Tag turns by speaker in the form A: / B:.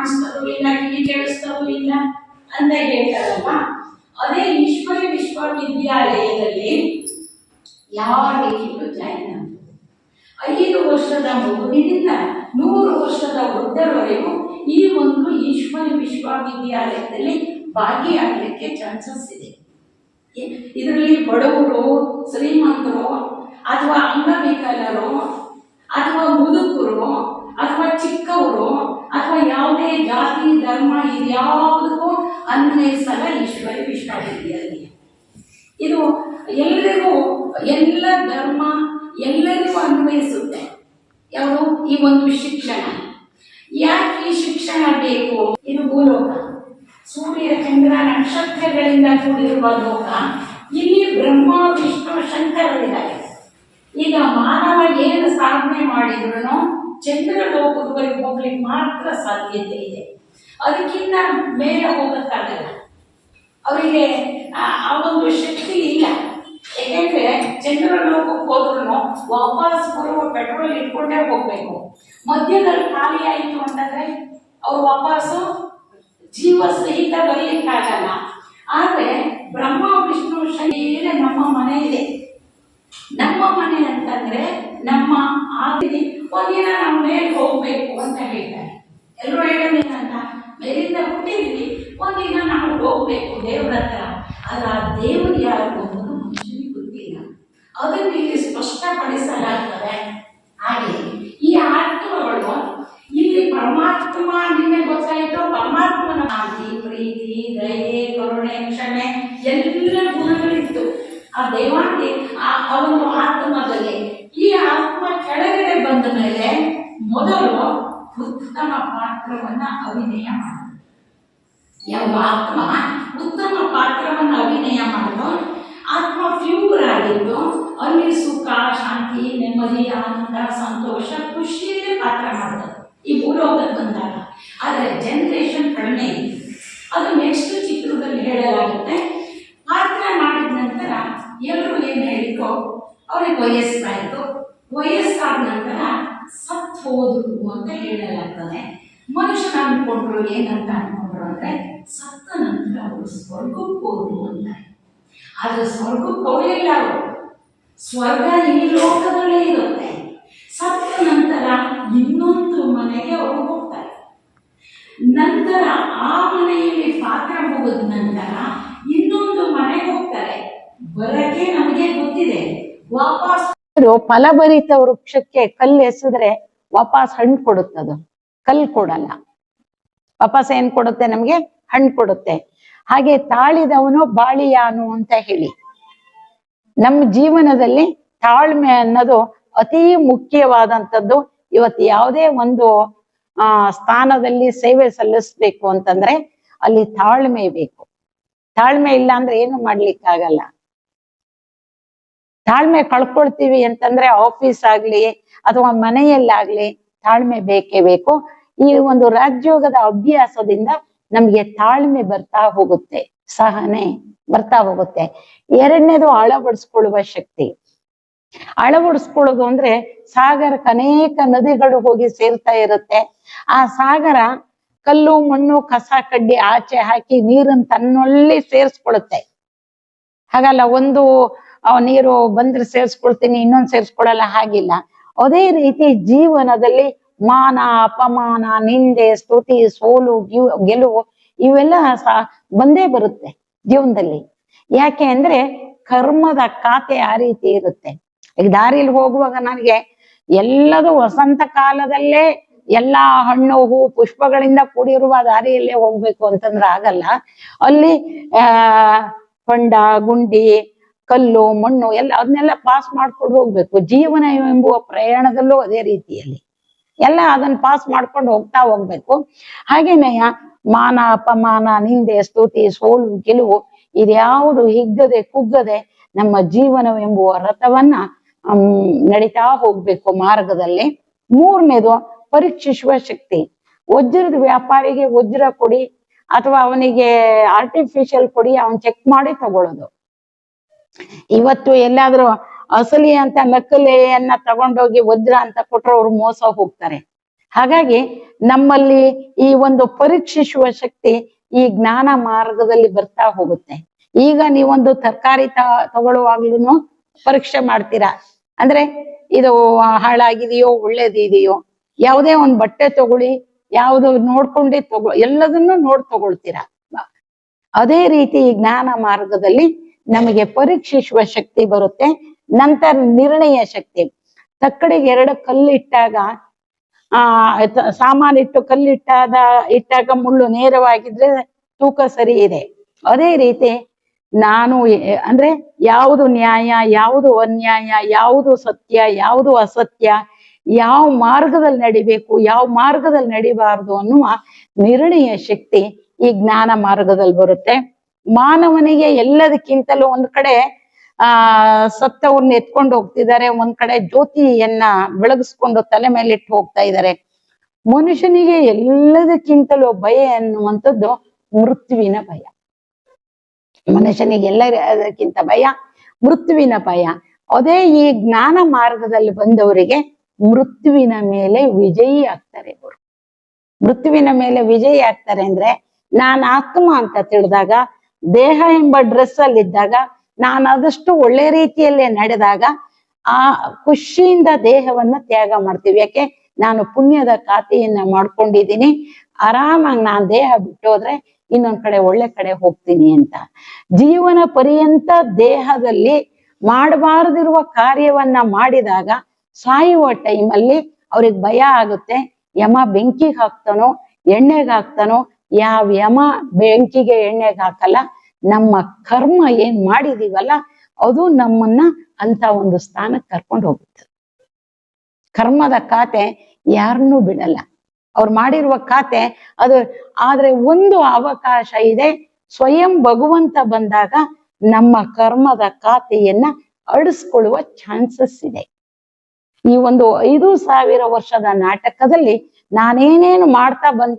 A: ಕಾಣಿಸ್ತದೂ ಇಲ್ಲ, ಕಿವಿ ಕೇಳಿಸ್ತದೂ ಇಲ್ಲ ಅಂತ ಹೇಳ್ತಾರಲ್ವಾ? ಅದೇ ಈಶ್ವರಿ ವಿಶ್ವವಿದ್ಯಾಲಯದಲ್ಲಿ ಯಾರಿಗೂ ಜಾಯಿನ್ ಐದು ವರ್ಷದ ಮಗುವಿನಿಂದ ನೂರು ವರ್ಷದ ವೃದ್ಧರವರೆಗೂ ಈ ಒಂದು ಈಶ್ವರಿ ವಿಶ್ವವಿದ್ಯಾಲಯದಲ್ಲಿ ಭಾಗಿಯಾಗಲಿಕ್ಕೆ ಚಾನ್ಸಸ್ ಇದೆ. ಇದರಲ್ಲಿ ಬಡವರು, ಶ್ರೀಮಂತರು, ಅಥವಾ ಅಂಗವಿಕಲರು, ಅಥವಾ ಮುದುಕರು, ಅಥವಾ ಚಿಕ್ಕವರು ಅಥವಾ ಯಾವುದೇ ಜಾತಿ, ಧರ್ಮ, ಇದ್ಯಾವುದಕ್ಕೂ ಅನ್ವಯಿಸಲ್ಲ ಈಶ್ವರಿ ವಿಶ್ವವಿದ್ಯಾಲಯ ಇದು ಎಲ್ಲರಿಗೂ ಎಲ್ಲ ಧರ್ಮ ಎಲ್ಲರಿಗೂ ಅನ್ವಯಿಸುತ್ತೆ. ಯಾವುದು? ಈ ಒಂದು ಶಿಕ್ಷಣ. ಯಾಕೆ ಈ ಶಿಕ್ಷಣ ಬೇಕು? ಇದು ಭೂಲೋಕ. ಸೂರ್ಯ, ಚಂದ್ರ, ನಕ್ಷತ್ರಗಳಿಂದ ಕೂಡಿರುವ ಲೋಕ. ಇಲ್ಲಿ ಬ್ರಹ್ಮ ವಿಷ್ಣು ಶಂಕರರಿದ್ದಾರೆ. ಈಗ ಮಾನವ ಏನು ಸಾಧನೆ ಮಾಡಿದ್ರು ಚಂದ್ರ ಲೋಕದವರೆಗೆ ಹೋಗ್ಲಿಕ್ಕೆ ಮಾತ್ರ ಸಾಧ್ಯತೆ ಇದೆ. ಅದಕ್ಕಿಂತ ಮೇಲೆ ಹೋಗಕ್ಕಾಗಲ್ಲ. ಅವರಿಗೆ, ಆ ಒಂದು ಶಕ್ತಿ ಇಲ್ಲ. ಯಾಕೆಂದ್ರೆ ಚಂದ್ರ ಲೋಕಕ್ಕೆ ಹೋದ್ರು ವಾಪಸ್ ಬರುವ ಪೆಟ್ರೋಲ್ ಇಟ್ಕೊಂಡೇ ಹೋಗ್ಬೇಕು. ಮಧ್ಯದಲ್ಲಿ ಖಾಲಿ ಆಯಿತು ಅಂತಂದ್ರೆ ಅವ್ರು ವಾಪಸ್ಸು ಜೀವ ಸಹಿತ ಬರ್ಲಿಕ್ಕಾಗಲ್ಲ. ಆದ್ರೆ ಬ್ರಹ್ಮ ವಿಷ್ಣು ಶರೀರ ನಮ್ಮ ಮನೆ ಇದೆ ನಮ್ಮ ಮನೆ ಅಂತಂದ್ರೆ ನಮ್ಮ ಆದಿ ಒಂದಿನ ನಾವು ಮೇಲೆ ಹೋಗ್ಬೇಕು ಅಂತ ಹೇಳ್ತಾರೆ ಎಲ್ಲರೂ ಹೇಳೋದೇನಂತ ಮೇಲಿಂದ ಹುಟ್ಟಿದ್ವಿ ಒಂದಿನ ನಾವು ಹೋಗ್ಬೇಕು ದೇವರ ಹತ್ರ ಅಲ್ಲ ಆ ದೇವರು ಯಾರು ಅನ್ನೋದು ಗೊತ್ತಿಲ್ಲ. ಅದನ್ನು ಇಲ್ಲಿ ಸ್ಪಷ್ಟಪಡಿಸಲಾಗ್ತದೆ. ಹಾಗೆ ಈ ಆತ್ಮಗಳು, ಇಲ್ಲಿ ಪರಮಾತ್ಮ ನಿನ್ನೆ ಗೊತ್ತಾಯಿತು, ಪರಮಾತ್ಮನ ಶಾಂತಿ, ಪ್ರೀತಿ, ದಯೆ, ಕರುಣೆ, ಕ್ಷಮೆ, ಎಲ್ಲ ಗುಣಗಳಿತ್ತು. ಆ ದೇವಾಂತಿ ಆ, ಅವನು ಆತ್ಮದಲ್ಲಿ ಈ ಆತ್ಮ ಕೆಳಗಡೆ ಬಂದ ಮೇಲೆ ಮೊದಲು ಉತ್ತಮ ಪಾತ್ರವನ್ನ ಅಭಿನಯ ಮಾಡ ಯಾವ ಆತ್ಮ? ಉತ್ತಮ ಪಾತ್ರವನ್ನು ಅಭಿನಯ ಮಾಡಿದ್ರು. ಆತ್ಮ ಪ್ಯೂರ್ ಆಗಿದ್ದು ಅಲ್ಲಿ ಸುಖ, ಶಾಂತಿ, ನೆಮ್ಮದಿ, ಆನಂದ, ಸಂತೋಷ, ಖುಷಿಯಲ್ಲೇ ಪಾತ್ರ ಮಾಡಿದ್ರು. ಈ ಭೂಲೋಕಕ್ಕೆ ಬಂದಾಗ. ಆದರೆ ಜನರೇಷನ್ ಕಡಿಮೆ ಅದು ನೆಕ್ಸ್ಟ್ ಚಿತ್ರದಲ್ಲಿ ಹೇಳಲಾಗುತ್ತೆ. ಪಾತ್ರ ಮಾಡಿದ ನಂತರ ಎಲ್ಲರೂ ಏನು ಹೇಳಿದ್ರು? ಅವ್ರಿಗೆ ವಯಸ್ಸಾಯಿತು. ವಯಸ್ಸಾದ ನಂತರ ಸತ್ ಹೋದ್ರು ಅಂತ ಹೇಳಲಾಗ್ತದೆ ಮನುಷ್ಯನ ಅನ್ಕೊಂಡ್ರು ಏನಂತ ಅನ್ಕೊಂಡ್ರು ಅಂದ್ರೆ ಸತ್ತ ನಂತರ ಅವರು ಸ್ವರ್ಗಕ್ಕೆ ಹೋದ್ರು ಅಂತಾರೆ ಆದ್ರೆ ಸ್ವರ್ಗಕ್ಕೆ ಹೋಗಲಿಲ್ಲ ಅವರು. ಸ್ವರ್ಗ ಈ ಲೋಕದಲ್ಲೇ ಇರುತ್ತೆ. ಸತ್ತ ನಂತರ ಇನ್ನೊಂದು ಮನೆಗೆ ಅವರು ಹೋಗ್ತಾರೆ. ನಂತರ ಆ ಮನೆಯಲ್ಲಿ ಪಾತ್ರ ಹೋಗೋದ ನಂತರ ಇನ್ನೊಂದು ಮನೆಗೆ ಹೋಗ್ತಾರೆ. ಬರಕ್ಕೆ ನಮಗೆ ಗೊತ್ತಿದೆ. ವಾಪಸ್
B: ಫಲಭರಿತ ವೃಕ್ಷಕ್ಕೆ ಕಲ್ಲು ಎಸೆದ್ರೆ ವಾಪಸ್ ಹಣ್ಣು ಕೊಡುತ್ತದು. ಕಲ್ಲು ಕೊಡಲ್ಲ. ವಾಪಸ್ ಏನ್ ಕೊಡುತ್ತೆ ನಮ್ಗೆ? ಹಣ್ಣು ಕೊಡುತ್ತೆ. ಹಾಗೆ ತಾಳಿದವನು ಬಾಳಿಯಾನು ಅಂತ ಹೇಳಿ. ನಮ್ಮ ಜೀವನದಲ್ಲಿ ತಾಳ್ಮೆ ಅನ್ನೋದು ಅತಿ ಮುಖ್ಯವಾದಂಥದ್ದು. ಇವತ್ತು ಯಾವುದೇ ಒಂದು, ಆ, ಸ್ಥಾನದಲ್ಲಿ ಸೇವೆ ಸಲ್ಲಿಸ್ಬೇಕು ಅಂತಂದ್ರೆ ಅಲ್ಲಿ ತಾಳ್ಮೆ ಬೇಕು. ತಾಳ್ಮೆ ಇಲ್ಲ ಅಂದ್ರೆ ಏನು ಮಾಡ್ಲಿಕ್ಕಾಗಲ್ಲ. ತಾಳ್ಮೆ ಕಳ್ಕೊಳ್ತೀವಿ ಅಂತಂದ್ರೆ ಆಫೀಸ್ ಆಗ್ಲಿ ಅಥವಾ ಮನೆಯಲ್ಲಾಗ್ಲಿ ತಾಳ್ಮೆ ಬೇಕೇ ಬೇಕು? ಈ ಒಂದು ರಾಜ್ಯೋಗದ ಅಭ್ಯಾಸದಿಂದ ನಮ್ಗೆ ತಾಳ್ಮೆ ಬರ್ತಾ ಹೋಗುತ್ತೆ, ಸಹನೆ ಬರ್ತಾ ಹೋಗುತ್ತೆ. ಎರಡನೇದು ಅಳವಡಿಸ್ಕೊಳ್ಳುವ ಶಕ್ತಿ. ಅಳವಡಿಸ್ಕೊಳ್ಳೋದು ಅಂದ್ರೆ ಸಾಗರಕ್ಕೆ ಅನೇಕ ನದಿಗಳು ಹೋಗಿ ಸೇರ್ತಾ ಇರುತ್ತೆ. ಆ ಸಾಗರ ಕಲ್ಲು, ಮಣ್ಣು, ಕಸ, ಕಡ್ಡಿ ಆಚೆ ಹಾಕಿ ನೀರನ್ನು ತನ್ನೊಳ್ಳಿ ಸೇರಿಸ್ಕೊಳುತ್ತೆ ಹಾಗಲ್ಲ, ಒಂದು ನೀರು ಬಂದ್ರೆ ಸೇರಿಸ್ಕೊಳ್ತೀನಿ, ಇನ್ನೊಂದು ಸೇರಿಸ್ಕೊಳ್ಳಲ್ಲ, ಹಾಗಿಲ್ಲ. ಅದೇ ರೀತಿ ಜೀವನದಲ್ಲಿ ಮಾನ, ಅಪಮಾನ, ನಿಂದೆ, ಸ್ತುತಿ, ಸೋಲು ಗೆಲುವು ಇವೆಲ್ಲ ಸಹ ಬಂದೇ ಬರುತ್ತೆ ಜೀವನದಲ್ಲಿ. ಯಾಕೆ ಅಂದ್ರೆ ಕರ್ಮದ ಖಾತೆ ಆ ರೀತಿ ಇರುತ್ತೆ. ಈಗ ದಾರಿಯಲ್ಲಿ ಹೋಗುವಾಗ ನನಗೆ ಎಲ್ಲದೂ ವಸಂತ ಕಾಲದಲ್ಲೇ ಎಲ್ಲಾ ಹಣ್ಣು, ಹೂ, ಪುಷ್ಪಗಳಿಂದ ಕೂಡಿರುವ ದಾರಿಯಲ್ಲೇ ಹೋಗ್ಬೇಕು ಅಂತಂದ್ರೆ ಆಗಲ್ಲ. ಅಲ್ಲಿ, ಆ ಹೊಂಡ ಗುಂಡಿ ಕಲ್ಲು ಮಣ್ಣು ಎಲ್ಲ ಅದನ್ನೆಲ್ಲ ಪಾಸ್ ಮಾಡ್ಕೊಂಡು ಹೋಗ್ಬೇಕು. ಜೀವನ ಎಂಬುವ ಪ್ರಯಾಣದಲ್ಲೂ ಅದೇ ರೀತಿಯಲ್ಲಿ. ಎಲ್ಲ ಅದನ್ನ ಪಾಸ್ ಮಾಡ್ಕೊಂಡು ಹೋಗ್ತಾ ಹೋಗ್ಬೇಕು. ಹಾಗೇನೆ ಮಾನ ಅಪಮಾನ ನಿಂದೆ ಸ್ತುತಿ ಸೋಲು ಗೆಲುವು ಇದ್ಯಾವುದು ಹಿಗ್ಗದೆ ಕುಗ್ಗದೆ ನಮ್ಮ ಜೀವನವೆಂಬುವ ರಥವನ್ನ ಹ್ಮ್, ನಡೀತಾ ಹೋಗ್ಬೇಕು ಮಾರ್ಗದಲ್ಲಿ. ಮೂರನೇದು ಪರೀಕ್ಷಿಸುವ ಶಕ್ತಿ. ವಜ್ರದ ವ್ಯಾಪಾರಿಗೆ ವಜ್ರ ಕೊಡಿ ಅಥವಾ ಅವನಿಗೆ ಆರ್ಟಿಫಿಷಿಯಲ್ ಕೊಡಿ ಅವನ್ ಚೆಕ್ ಮಾಡಿ ತಗೊಳ್ಳೋದು. ಇವತ್ತು ಎಲ್ಲಾದ್ರೂ ಅಸಲಿ ಅಂತ ನಕಲೆಯನ್ನ ತಗೊಂಡೋಗಿ ವಜ್ರ ಅಂತ ಕೊಟ್ರೆ ಅವ್ರು ಮೋಸ ಹೋಗ್ತಾರೆ.
A: ಹಾಗಾಗಿ ನಮ್ಮಲ್ಲಿ ಈ ಒಂದು ಪರೀಕ್ಷಿಸುವ ಶಕ್ತಿ ಈ ಜ್ಞಾನ ಮಾರ್ಗದಲ್ಲಿ ಬರ್ತಾ ಹೋಗುತ್ತೆ. ಈಗ ನೀವೊಂದು ತರಕಾರಿ ತ ತಗೊಳ್ಳುವಾಗ್ಲೂ ಪರೀಕ್ಷೆ ಮಾಡ್ತೀರಾ? ಅಂದ್ರೆ ಇದು ಹಾಳಾಗಿದೆಯೋ ಒಳ್ಳೇದಿದೆಯೋ ಯಾವುದೇ ಒಂದು ಬಟ್ಟೆ ತಗೊಳ್ಳಿ, ಯಾವುದು ನೋಡ್ಕೊಂಡೇ ತಗೊ, ಎಲ್ಲದನ್ನು ನೋಡ್ ತಗೊಳ್ತೀರಾ? ಅದೇ ರೀತಿ ಈ ಜ್ಞಾನ ಮಾರ್ಗದಲ್ಲಿ ನಮಗೆ ಪರೀಕ್ಷಿಸುವ ಶಕ್ತಿ ಬರುತ್ತೆ, ನಂತರ ನಿರ್ಣಯ ಶಕ್ತಿ. ತಕ್ಕಡಿಗೆ ಎರಡು ಕಲ್ಲಿಟ್ಟಾಗ, ಆ ಸಾಮಾನ್ ಇಟ್ಟು ಕಲ್ಲಿಟ್ಟಾದ, ಇಟ್ಟಾಗ ಮುಳ್ಳು ನೇರವಾಗಿದ್ರೆ ತೂಕ ಸರಿ ಇದೆ. ಅದೇ ರೀತಿ ನಾನು ಅಂದ್ರೆ ಯಾವುದು ನ್ಯಾಯ, ಯಾವುದು ಅನ್ಯಾಯ, ಯಾವುದು ಸತ್ಯ, ಯಾವುದು ಅಸತ್ಯ, ಯಾವ ಮಾರ್ಗದಲ್ಲಿ ನಡಿಬೇಕು, ಯಾವ ಮಾರ್ಗದಲ್ಲಿ ನಡಿಬಾರ್ದು ಅನ್ನುವ ನಿರ್ಣಯ ಶಕ್ತಿ ಈ ಜ್ಞಾನ ಮಾರ್ಗದಲ್ಲಿ ಬರುತ್ತೆ. ಮಾನವನಿಗೆ ಎಲ್ಲದಕ್ಕಿಂತಲೂ ಒಂದ್ ಕಡೆ, ಆ ಸತ್ತವ್ರನ್ನ ಎತ್ಕೊಂಡು ಹೋಗ್ತಿದ್ದಾರೆ, ಒಂದ್ ಕಡೆ ಜ್ಯೋತಿಯನ್ನ ಬೆಳಗಿಸ್ಕೊಂಡು ತಲೆ ಮೇಲೆ ಇಟ್ಟು ಹೋಗ್ತಾ ಇದ್ದಾರೆ. ಮನುಷ್ಯನಿಗೆ ಎಲ್ಲದಕ್ಕಿಂತಲೂ ಭಯ ಅನ್ನುವಂಥದ್ದು ಮೃತ್ಯುವಿನ ಭಯ. ಮನುಷ್ಯನಿಗೆ ಎಲ್ಲದಕ್ಕಿಂತ ಭಯ, ಮೃತ್ಯುವಿನ ಭಯ. ಅದೇ ಈ ಜ್ಞಾನ ಮಾರ್ಗದಲ್ಲಿ ಬಂದವರಿಗೆ ಮೃತ್ಯುವಿನ ಮೇಲೆ ವಿಜಯಿ ಆಗ್ತಾರೆ ಅವರು ಮೃತ್ಯುವಿನ ಮೇಲೆ ವಿಜಯಿ ಆಗ್ತಾರೆ ಅಂದ್ರೆ, ನಾನು ಆತ್ಮ ಅಂತ ತಿಳಿದಾಗ ದೇಹ ಎಂಬ ಡ್ರೆಸ್ ಅಲ್ಲಿ ಇದ್ದಾಗ ನಾನು ಆದಷ್ಟು ಒಳ್ಳೆ ರೀತಿಯಲ್ಲೇ ನಡೆದಾಗ ಆ ಖುಷಿಯಿಂದ ದೇಹವನ್ನ ತ್ಯಾಗ ಮಾಡ್ತೀವಿ. ಯಾಕೆ? ನಾನು ಪುಣ್ಯದ ಖಾತೆಯನ್ನ ಮಾಡ್ಕೊಂಡಿದ್ದೀನಿ. ಆರಾಮಾಗಿ ನಾನು ದೇಹ ಬಿಟ್ಟೋದ್ರೆ ಇನ್ನೊಂದ್ ಕಡೆ ಒಳ್ಳೆ ಕಡೆ ಹೋಗ್ತೀನಿ ಅಂತ. ಜೀವನ ಪರ್ಯಂತ ದೇಹದಲ್ಲಿ ಮಾಡಬಾರದಿರುವ ಕಾರ್ಯವನ್ನ ಮಾಡಿದಾಗ ಸಾಯುವ ಟೈಮಲ್ಲಿ ಅವ್ರಿಗೆ ಭಯ ಆಗುತ್ತೆ. ಯಮ ಬೆಂಕಿಗೆ ಹಾಕ್ತಾನೋ, ಎಣ್ಣೆಗೆ ಹಾಕ್ತಾನೋ ಯಾವ ಯಮ ಬೆಂಕಿಗೆ ಎಣ್ಣೆಗೆ ಹಾಕಲ್ಲ, ನಮ್ಮ ಕರ್ಮ ಏನ್ ಮಾಡಿದೀವಲ್ಲ, ಅದು ನಮ್ಮನ್ನ ಅಂತ ಒಂದು ಸ್ಥಾನಕ್ಕೆ ಕರ್ಕೊಂಡು ಹೋಗುತ್ತೆ. ಕರ್ಮದ ಖಾತೆ ಯಾರನ್ನು ಬಿಡಲ್ಲ. ಅವ್ರು ಮಾಡಿರುವ ಖಾತೆ ಅದು, ಆದ್ರೆ ಒಂದು ಅವಕಾಶ ಇದೆ, ಸ್ವಯಂ ಭಗವಂತ ಬಂದಾಗ ನಮ್ಮ ಕರ್ಮದ ಖಾತೆಯನ್ನ ಅಳಿಸ್ಕೊಳ್ಳುವ ಚಾನ್ಸಸ್ ಇದೆ. ಈ ಒಂದು ಐದು ಸಾವಿರ ವರ್ಷದ ನಾಟಕದಲ್ಲಿ ನಾನೇನೇನು ಮಾಡ್ತಾ ಬಂದ